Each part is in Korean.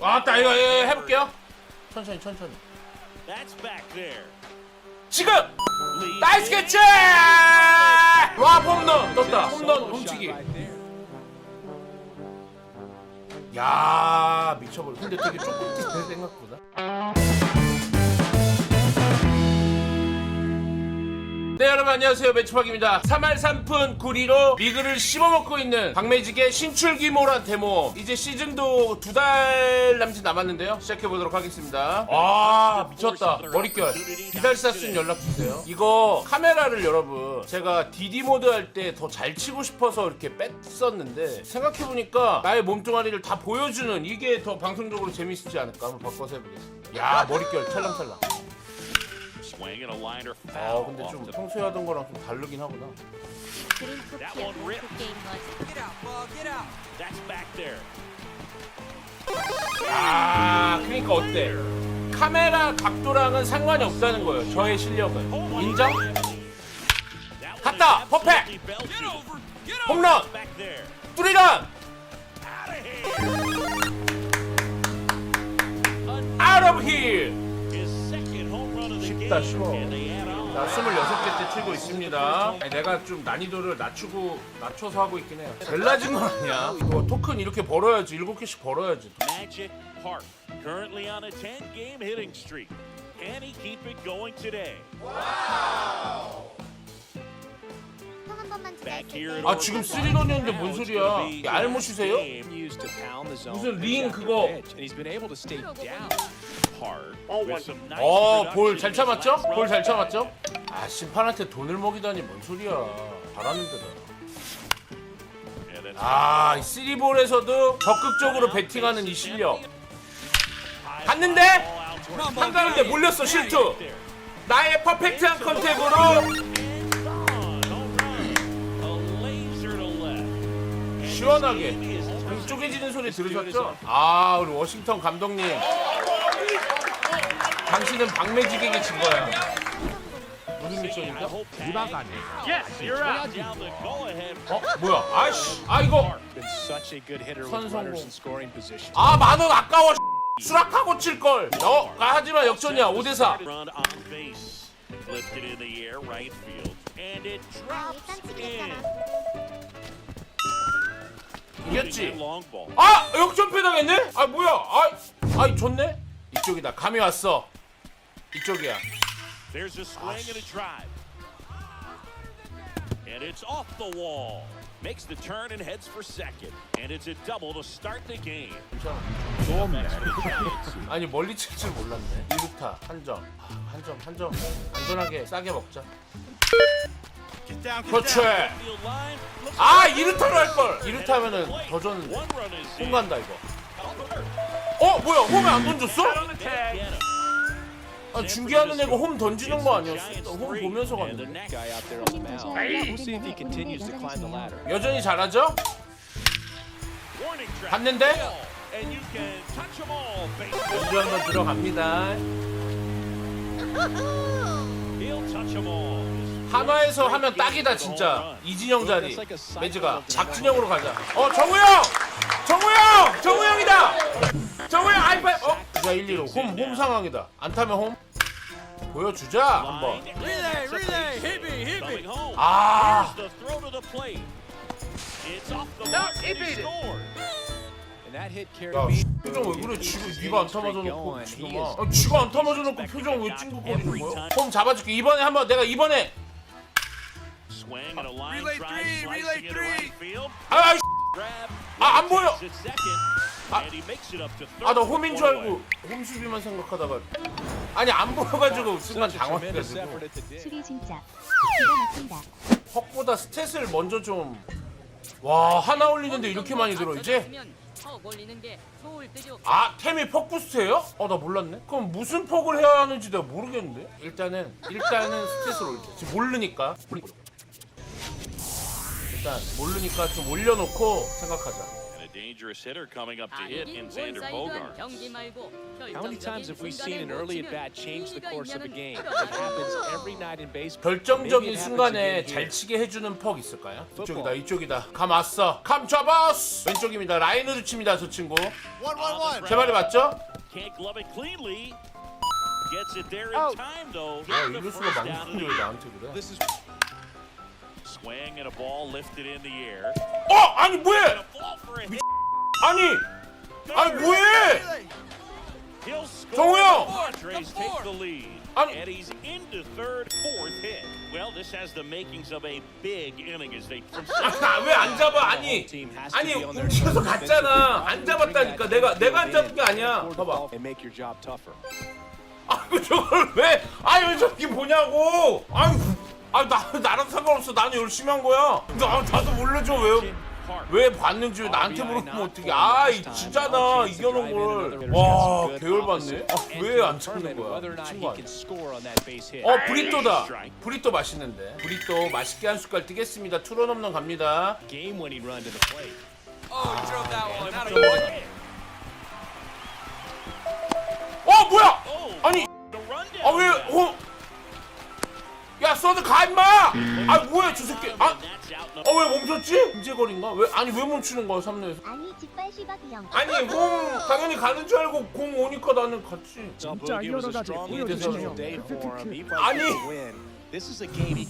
아따 이거 예, 해볼게요. 천천히 천천히. 지금 나이스 캐치! 와 홈런 떴다. 홈런 훔치기. 야 미쳐버려. 근데 되게 조금 뛰네 생각보다. 네 여러분 안녕하세요. 매치박입니다. 3할 3푼 9리로 리그를 씹어먹고 있는 박매직의 신출귀몰한 데모. 이제 시즌도 두 달 남짓 남았는데요. 시작해보도록 하겠습니다. 와 미쳤다. 머릿결. 비달사순 연락주세요. 이거 카메라를 여러분 제가 DD 모드 할 때 더 잘 치고 싶어서 이렇게 뺐었는데 생각해보니까 나의 몸뚱아리를 다 보여주는 이게 더 방송적으로 재밌지 않을까? 한번 바꿔서 해보겠습니다. 야 머릿결 찰랑찰랑 Swing and a liner 아 foul. 근데 off 좀 평소에 하던 거랑 좀 다르긴 하구나 그린 That one ripped. 그 게임 거지 That's back there. 아 그러니까 어때 카메라 각도랑은 상관이 없다는 거예요 저의 실력은 인정? That 갔다! was 퍼펙! absolutely belted. 홈런! Back there. 뚜리런! Out out of here. of here 쉽다. 쉬워. On. 자 26개 째 치고 있습니다 아니, 내가 좀 난이도를 낮추고 낮춰서 하고 있긴 해요 제일 낮은 건 아니야 이거 토큰 이렇게 벌어야지 7개씩 벌어야지 Magic Park, currently on a 10-game hitting streak. Can he keep it going today? 형한 번만 Back 지나있을 here at 때아 지금 쓰리런이었는데 뭔 소리야 알못이세요? 무슨 링 그거. 어, 볼 잘 참았죠? 볼 잘. 참았죠? 아, 심판한테 돈을 먹이다니 뭔 소리야. 잘하는데. It's 아, 이 쓰리볼에서도 적극적으로 배팅하는 이 실력. 갔는데? towards 한가운데 몰렸어, 실투. 나의 퍼펙트한 컨택으로 시원하게. 쪼개지는 소리 들으셨죠? 아, 우리 워싱턴 감독님. 당신은 박매직에게 진 거야. 무슨 미션인가? Yes, you're out. 어? 뭐야? 아이씨. 아, 이거. 선성공. 아, 만 원 아까워. 수락하고 칠 걸. 어, 아, 하지만 역전이야. 5대 4. Run on base. Lifted in the air, right field. And it 아 drops 일단 in. 치겠잖아 이겼지? Long ball. 아, 역전 패 당했네? 아, 뭐야? 아, 아, 좋네. 이쪽이다. 감이 왔어. 이쪽이야. There's a swing and a drive. And it's off the wall. Makes the turn and heads for second. And it's a double to start the game. Giants. 아니 멀리 칠 줄 몰랐네. 1루타 한 점, 아, 한 점, 한 점. 안전하게 싸게 먹자. 그렇지. 아 2루타로 할 걸. 2루타 하면은 더 is 홈. 간다 이거. 어 뭐야 홈에 안 던졌어? 아 중계하는 애가 홈 던지는 거 아니었어? 홈 보면서 갔는데. 여전히 잘하죠? Base 연주 한번 들어갑니다. 한화에서 하면 딱이다 진짜. 이진영 자리. 매즈가 박진영으로 가자. 어 정우영, 정우영, 정우영이다. 정우영 아이파이. 어? 주자 1, 2로 홈, 홈 상황이다. 안 타면 홈. 보여주자 한번. Relay, relay, hit me, hit me. 아. Here's the throw to the plate. It's off the mark and he scored. And that hit carried 야, me 씨, 표정 왜 그래? 지금 네가 안타 맞아놓고 지금아. 아, 지가 안타 맞아놓고 표정 왜 찡긋거리는 거야? 홈 잡아줄게. 이번에 한번 내가 이번에 Swing and a line drive, slicing into right field. 아, 씨. Grab. 아, 안 보여. Second. 아. And he makes it up to third. 아, 나 홈인 줄 알고. 홈 수비만 생각하다가 아니 안 보여가지고 순간 a tremendous 당황해가지고. 수리 진짜 기가 막힌다 헉보다 스탯을 먼저 좀. 와 하나 올리는데 이렇게 많이 들어 이제? 아 템이 퍽 부스트예요? 어나 몰랐네. 그럼 무슨 퍽을 해야 하는지 내가 모르겠는데. 일단은 일단은 스탯을 올려. 지금 모르니까. 일단 모르니까 좀 올려놓고 생각하자. Dangerous hitter coming up to 아, hit in Xander 말고 How many times have we seen an early at bat change the course of a game? It happens every night in baseball. 결정적인 순간에 잘. 치게 해주는 퍽 있을까요? 이쪽이다. 이쪽이다 감 왔어 감 잡았어 왼쪽입니다 라인으로 칩니다 저 친구 제 말이 맞죠? Can't glove it cleanly. Gets it there in Oh. time though. 야 Gets the 이럴 수가 first down 막는데 in 왜 나한테 그래 swing and a ball lifted in the air. 어! 아니 뭐해 a 아니 아니 뭐해 He'll score. 정우영! Padres take the lead. 아니. And he's into third, fourth hit. Well, this has the makings of a big inning as they from 왜안 잡아 아니 아니 움직여서 갔잖아 안 잡았다니까 내가 내가 안 잡은 게 아니야 봐봐 And make your job tougher. 아이고 저걸 왜 아니 왜 저기 보냐고 아니 아나 나랑 상관없어 나는 열심히 한 거야 나 나도 몰라줘 왜 왜 봤는지 왜 나한테 물어보면 어떻게 아 이 진짜다 이겨놓은 걸와 개열받네. 아, 왜안 찾는 거야? 미친 거 can 아니야? score on that base hit. 어 브리또다. 브리또 맛있는데. 브리또 맛있게 한 숟갈 뜨겠습니다. 투런 홈런 갑니다. Plate. 어 뭐야? Oh, 아니. 아왜 어? 야 서드 가 임마 아 뭐야 저 새끼 And that's out in the 아어 왜 멈췄지? 인제거리인가? 왜 아니 왜 멈추는 거야 3루에서 아니 직발 시바기 형. 아니 공 당연히 가는 줄 알고 공 오니까 나는 갔지 진짜 for him. He 아니.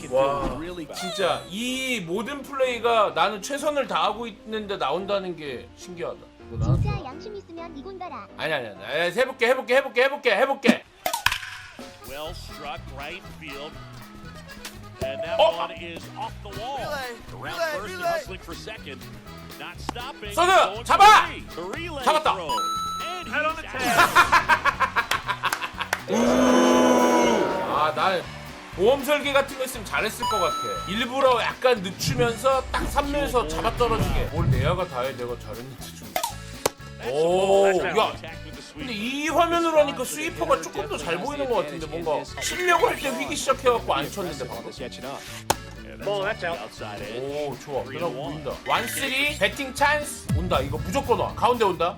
와. 진짜 이 모든 플레이가 나는 최선을 다하고 있는데 나온다는 게 신기하다 진짜 양심 있으면 이군 가라. 아니 아니 아니 아니, 해볼게 해볼게 해볼게 해볼게 해볼게 well struck right field. And that Oh. one is off the wall. Around first and hustling for second. Not stopping. 서드, 잡아! The relay 잡았다. throw. And he's out. 아난 보험 설계 같은 거 있으면 잘했을 것 같아 일부러 약간 늦추면서 딱 3루에서 잡아 떨어지게 뭘 내야가 다해 내가 잘했는지 좀 That's a ball. 오, 야. 근데 이 화면으로 하니까 스위퍼가 조금 더 잘 보이는 것 같은데 뭔가 치려고 할때 휘기 시작해갖고 안 쳤는데 방금. 오 좋아. 그러고 보인다. 완쓰리 배팅 찬스. 온다. 이거 무조건 와. 가운데 온다.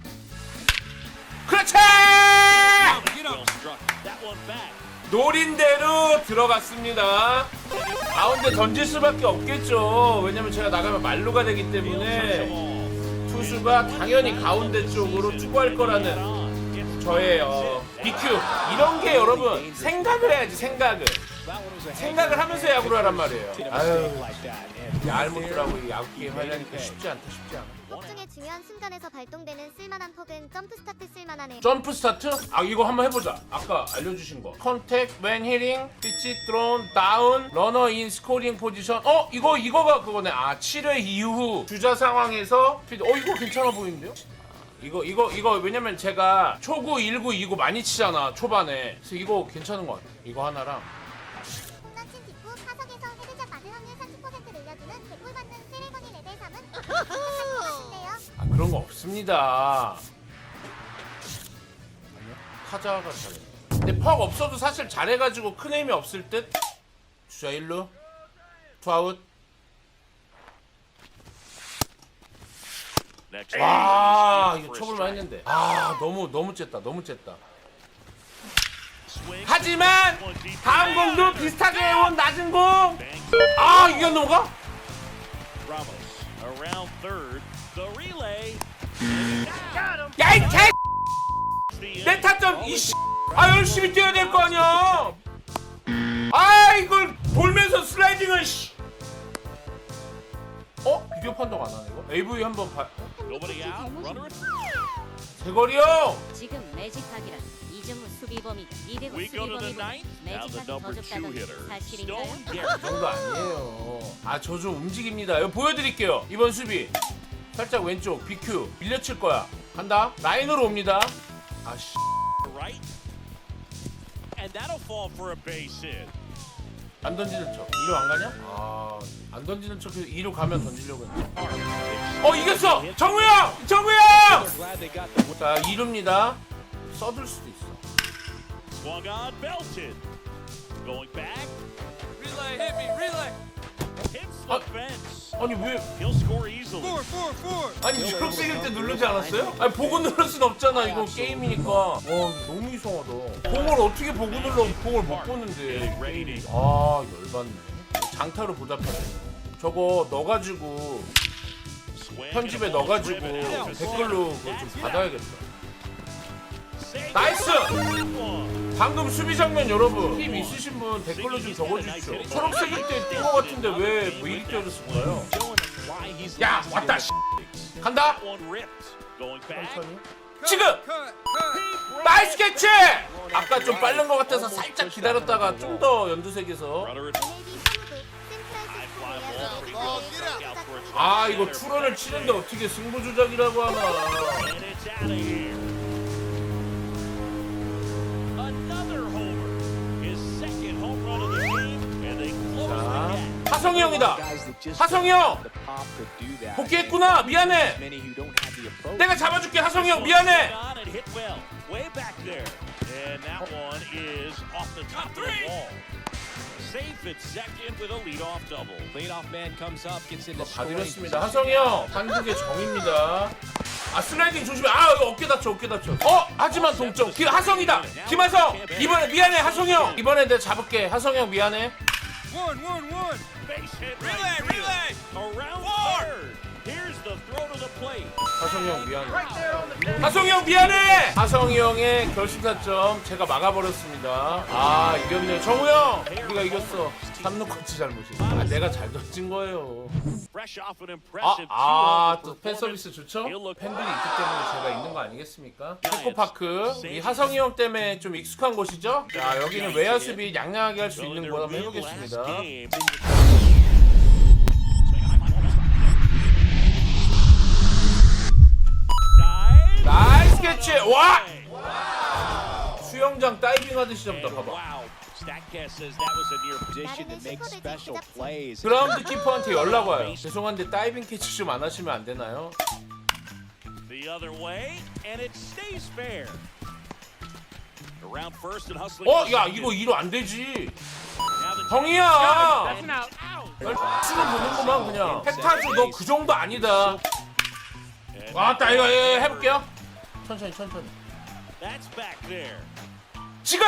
그렇지. 노린 대로 들어갔습니다. 가운데 던질 수밖에 없겠죠. 왜냐면 제가 나가면 말루가 되기 때문에 투수가 당연히 가운데 쪽으로 투구할 거라는 저의 어, BQ 이런 게 여러분 생각을 해야지 생각을. 생각을 하면서 야구를 하란 말이에요. 아유. 이 야구 게임 하려니까 쉽지 않다 쉽지 않아 폭 중에 중요한 순간에서 발동되는 쓸만한 폭은 점프 스타트 쓸만하네. 점프 스타트? 아 이거 한번 해보자 아까 알려주신 거 컨택 웬 히링 피치 드론 다운 러너 인 스코링 포지션 어 이거 이거가 그거네 아 7회 이후 주자 상황에서 피드 어 이거 괜찮아 보이는데요? 이거 이거 이거 왜냐면 제가 초구 1구 2구 많이 치잖아 초반에 그래서 이거 괜찮은 것 같아 이거 하나랑 홈런 친 직후 타석에서 헤드샷 맞을 확률 30% 늘려주는 개꿀 받는 세레머니 레벨 3은 같은데요. 아 그런 거 없습니다. 타자가 잘해. 근데 퍽 없어도 사실 잘해가지고 큰 힘이 없을 듯. 주자 1루 투아웃. 와 이거 쳐볼만 strike. 했는데. 아 너무 너무 쨌다 너무 쨌다. 하지만. 다음 공도 비슷하게 온 낮은 공. 아 이게 넘어가? Relay. 야이 개! 내. 타점 이 씨. 아 열심히 뛰어야 될 거 아니야. 아 이걸 돌면서 슬라이딩을 씨. 어 비디오 판독 안 하네 이거? AV 한번 봐. 대거리 형. 지금 매직하기란 이정우 수비범이다. 이대구 the 매직하기 더 hitter, 사실인가요? 정도 아니에요. 아 저 좀 움직입니다. 이거 보여드릴게요. 이번 수비 살짝 왼쪽 BQ 밀려칠 거야. 간다. 라인으로 옵니다. 아씨. Right. And that'll fall for a base hit. 안 던지는 척. 2루 안 가냐? 아, 안 던지는 척해서 2루 가면 던지려고 했는데. 어, 이겼어! 정우 형! 정우 형! they're glad they got the win. 자, 2루입니다. 써둘 수도 있어. Swung 아니 왜. 아니 초록색일 때 누르지 않았어요? 아니 보고 누를 순 없잖아 이거. 게임이니까. 와 너무 이상하다. 공을 어떻게 보고 눌러 공을 못 보는데. 아 열받네. 장타로 보답하네. 저거 넣어가지고. 편집에 넣어가지고. 댓글로 그거 좀 받아야겠다. 나이스! 방금 수비 장면 여러분. 팁 있으신 분 댓글로 좀 적어주십시오. 초록색일 때뜬거 같은데 왜뭐 이리 he's 야 왔다 씨. 간다. 지금! 나이스 캐치! 아까 좀 빠른 것 같아서 살짝 기다렸다가 좀 더 연두색에서. 아 이거 투런을 치는데 어떻게 승부 조작이라고 하나 하성이 형이다 하성이 형. 복귀했구나 미안해. 내가 잡아줄게 하성이 형 미안해 position. 하성이 형 한국의 정입니다 아 슬라이딩 조심해 아 이거 어깨 다쳐 어깨 다쳐 어 하지만 동점 기, 하성이다 김하성 이번에 미안해 하성이 형 이번에 내가 잡을게 하성이 형 미안해 Base 하성이 형 미안해. 하성이 형 미안해! 하성이 형의 결승타점 제가 막아버렸습니다. 아 이겼네 정우 형! 우리가 이겼어. 3루 코치 잘못이 아 내가 잘 던진 거예요. 아또 two-homer 팬. 서비스 좋죠? 팬들이 있기 때문에 제가 있는 거 아니겠습니까? 체코파크. 이 하성이 형 때문에 좀 익숙한 곳이죠? 자 여기는 외야 수비 양양하게 할 수 있는 거 한번 해보겠습니다 와 수영장 다이빙 하듯이 잡다 봐봐 wow, Statcast says that was a near Position to make special plays. 그라운드 키퍼한테 연락 와요 죄송한데 다이빙 캐치 좀 안 하시면 안 되나요? the other way, and it stays fair. Around first and hustling. 어? 야. 이거 이로 안 되지 out. 수를 보는구만 그냥 팩타주 너 그 정도 아니다 And 왔다 이거 예, 해볼게요 천천히 천천히. That's back there. 지금!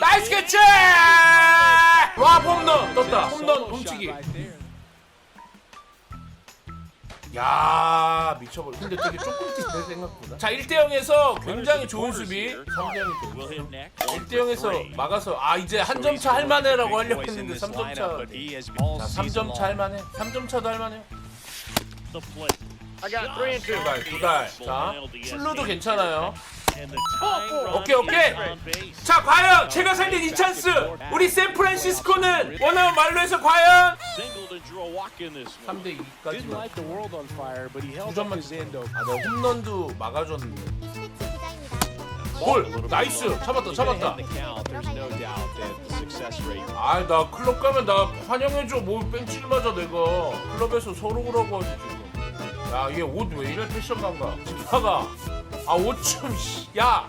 나이스. 캐치! 와 홈런! 떴다. 홈런 훔치기. 야 미쳐버려. 근데 되게 조금 뛰네 생각보다. 자 1대 0에서 굉장히 좋은 수비. 성대형이 Will hit next. 1대 0에서 막아서 아 이제 한 점 차 할만해라고 하려고 했는데 this 3점 차. 자, season 3점 차. 할만해. 3점 차도 할만해요. The plate. 두 달, 두 달. 자, 출루도 괜찮아요. 오케이, 오케이. 자, 과연 제가 살린 이 찬스! 우리 샌프란시스코는 원하는 말로 해서 과연 Singled and drew a walk in this one. 3대 Didn't 2까지만. light the world on fire, but he held up 점만 over. 아, 내가 홈런도 막아줬는데. 골! 나이스! 잡았다, 잡았다. 아, 나 클럽 가면 나 환영해줘. 뭐 벤치를 맞아, 내가. 클럽에서 서로 그러고 하지. 야, 얘 옷 왜 이래 패션 감각? 지파가. 아, 옷 좀, 씨. 야!